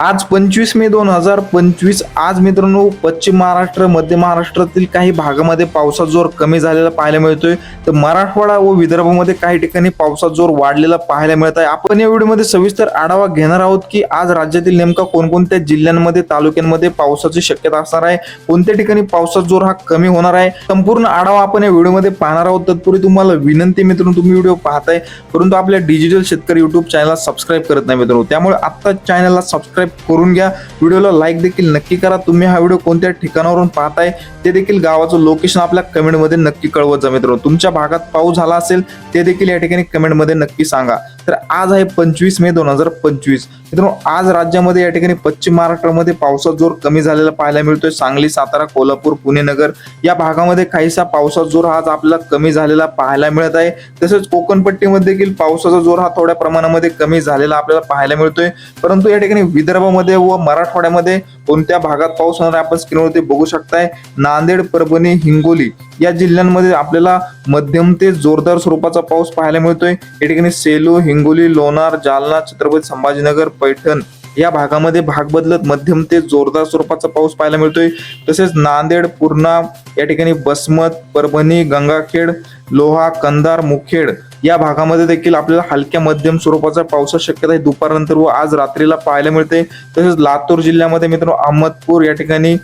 आज पंचवीस मे दोन हजार पंचवीस. आज मित्रांनो पश्चिम महाराष्ट्र मध्य महाराष्ट्रातील काही भागामध्ये पावसाचा जोर कमी झालेला पाहायला मिळतोय. तर मराठवाडा व विदर्भामध्ये काही ठिकाणी पावसाचा जोर वाढलेला पाहायला मिळत आहे. आपण या व्हिडिओमध्ये सविस्तर आढावा घेणार आहोत की आज राज्यातील नेमका कोणकोणत्या जिल्ह्यांमध्ये तालुक्यांमध्ये पावसाची शक्यता असणार आहे? कोणत्या ठिकाणी पावसाचा जोर हा कमी होणार आहे? संपूर्ण आढावा आपण या व्हिडिओमध्ये पाहणार आहोत. तत्पूर्वी तुम्हाला विनंती मित्रांनो तुम्ही व्हिडिओ पाहताय. परंतु आपल्या डिजिटल शेतकरी युट्यूब चॅनलला सबस्क्राईब करत नाही मित्रांनो. त्यामुळे आत्ता चॅनलला सबस्क्राईब करून घ्या. व्हिडिओला लाईक देखील नक्की करा. तुम्ही हा व्हिडिओ कोणत्या ठिकाणावरून पाहताय ते देखील गावाचं लोकेशन आपल्या कमेंटमध्ये नक्की कळवत जा मित्रांनो. तुमच्या भागात पाऊस झाला असेल ते देखील या ठिकाणी कमेंटमध्ये नक्की सांगा. तर आज आहे पंचवीस मे दोन हजार पंचवीस. मित्रांनो आज राज्यामध्ये या ठिकाणी पश्चिम महाराष्ट्रामध्ये पावसाचा जोर कमी झालेला पाहायला मिळतोय. सांगली सातारा कोल्हापूर पुणे नगर या भागामध्ये काहीसा पावसाचा जोर हा आज आपल्याला कमी झालेला पाहायला मिळत आहे. तसेच कोकणपट्टीमध्ये देखील पावसाचा जोर हा थोड्या प्रमाणामध्ये कमी झालेला आपल्याला पाहायला मिळतोय. परंतु या ठिकाणी विदर्भामध्ये व मराठवाड्यामध्ये कोणत्या भागात पाऊस होणार आपण स्क्रीनवरती बघू शकताय. नांदेड परभणी हिंगोली या जिल्ह्यांमध्ये आपल्याला मध्यम ते जोरदार स्वरूपाचा पाऊस पाहायला मिळतोय. या ठिकाणी सेलू हिंगोली लोणार जालना छत्रपती संभाजीनगर पैठण या भागामध्ये भाग बदलत मध्यम ते जोरदार स्वरूपाचा पाऊस पाहायला मिळतोय. तसेच नांदेड पूर्णा या ठिकाणी बसमत परभणी गंगाखेड लोहा कंधार मुखेड या भागामध्ये देखील आपल्याला हलक्या मध्यम स्वरूपाचा पावसा शक्यता आहे. दुपारनंतर व आज रात्रीला पाहायला मिळते. तसेच लातूर जिल्ह्यामध्ये मित्रांनो अहमदपूर या ठिकाणी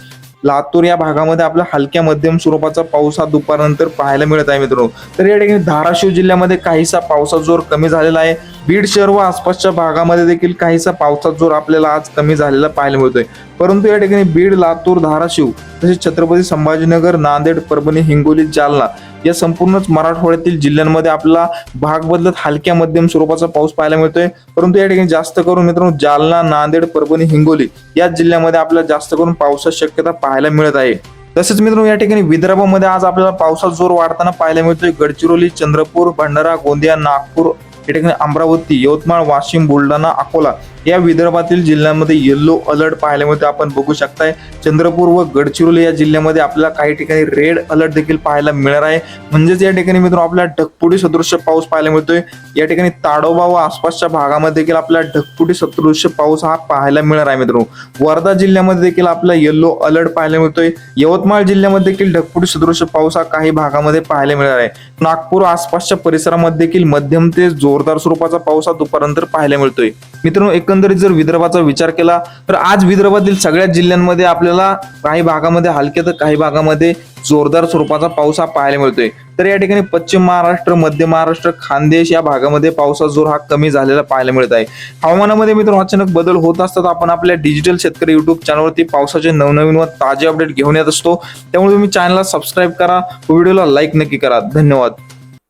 लातूर या भागामध्ये आपला हलक्या मध्यम स्वरूपाचा पाऊस हा दुपारनंतर पाहायला मिळत आहे मित्रांनो. तर या ठिकाणी धाराशिव जिल्ह्यामध्ये काहीसा पावसाचा जोर कमी झालेला आहे. बीड शहर व आसपासच्या भागामध्ये देखील काहीसा पावसाचा जोर आपल्याला आज कमी झालेला पाहायला मिळतोय. परंतु या ठिकाणी बीड लातूर धाराशिव तसेच छत्रपती संभाजीनगर नांदेड परभणी हिंगोली जालना या संपूर्णच मराठवाड्यातील जिल्ह्यांमध्ये आपला भाग बदलत हलक्या मध्यम स्वरूपाचा पाऊस पाहायला मिळतोय. परंतु या ठिकाणी जास्त करून मित्रांनो जालना नांदेड परभणी हिंगोली या जिल्ह्यामध्ये आपल्याला जास्त करून पावसाची शक्यता पाहायला मिळत आहे. तसेच मित्रांनो या ठिकाणी विदर्भामध्ये आज आपल्याला पावसाचा जोर वाढताना पाहायला मिळतोय. गडचिरोली चंद्रपूर भंडारा गोंदिया नागपूर या ठिकाणी अमरावती यवतमाळ वाशिम बुलढाणा अकोला या विदर्भातील जिल्ह्यांमध्ये येल्लो अलर्ट पाहायला मिळतो आपण बघू शकताय. चंद्रपूर व गडचिरोली या जिल्ह्यामध्ये आपल्याला काही ठिकाणी रेड अलर्ट देखील पाहायला मिळणार आहे. म्हणजेच या ठिकाणी मित्रांनो आपल्याला ढगपुटी सदृश्य पाऊस पाहायला मिळतोय. या ठिकाणी ताडोबा व आसपासच्या भागामध्ये देखील आपल्याला ढगपुटी सदृश्य पाऊस हा पाहायला मिळणार आहे मित्रांनो. वर्धा जिल्ह्यामध्ये देखील आपला येल्लो अलर्ट पाहायला मिळतोय. यवतमाळ जिल्ह्यामध्ये देखील ढगपुटी सदृश्य पाऊस हा काही भागामध्ये पाहायला मिळणार आहे. नागपूर आसपासच्या परिसरामध्ये देखील मध्यम ते जोरदार स्वरूपाचा पाऊस हा दुपारनंतर पाहायला मिळतोय. मित्रांनो एकंदरीत जर विदर्भाचा विचार केला तर आज विदर्भातील सगळ्या जिल्ह्यांमध्ये आपल्याला काही भागामध्ये हलक्या तर काही भागामध्ये जोरदार स्वरूपाचा पाऊस हा पाहायला मिळतोय. तर या ठिकाणी पश्चिम महाराष्ट्र मध्य महाराष्ट्र खानदेश या भागामध्ये पावसाचा जोर हा कमी झालेला पाहायला मिळत आहे. हवामानामध्ये मित्रांनो अचानक बदल होत असतात. आपण आपल्या डिजिटल शेतकरी युट्यूब चॅनलवरती पावसाचे नवनवीन व ताजे अपडेट घेऊन येत असतो. त्यामुळे तुम्ही चॅनलला सबस्क्राईब करा व्हिडिओला लाईक नक्की करा. धन्यवाद.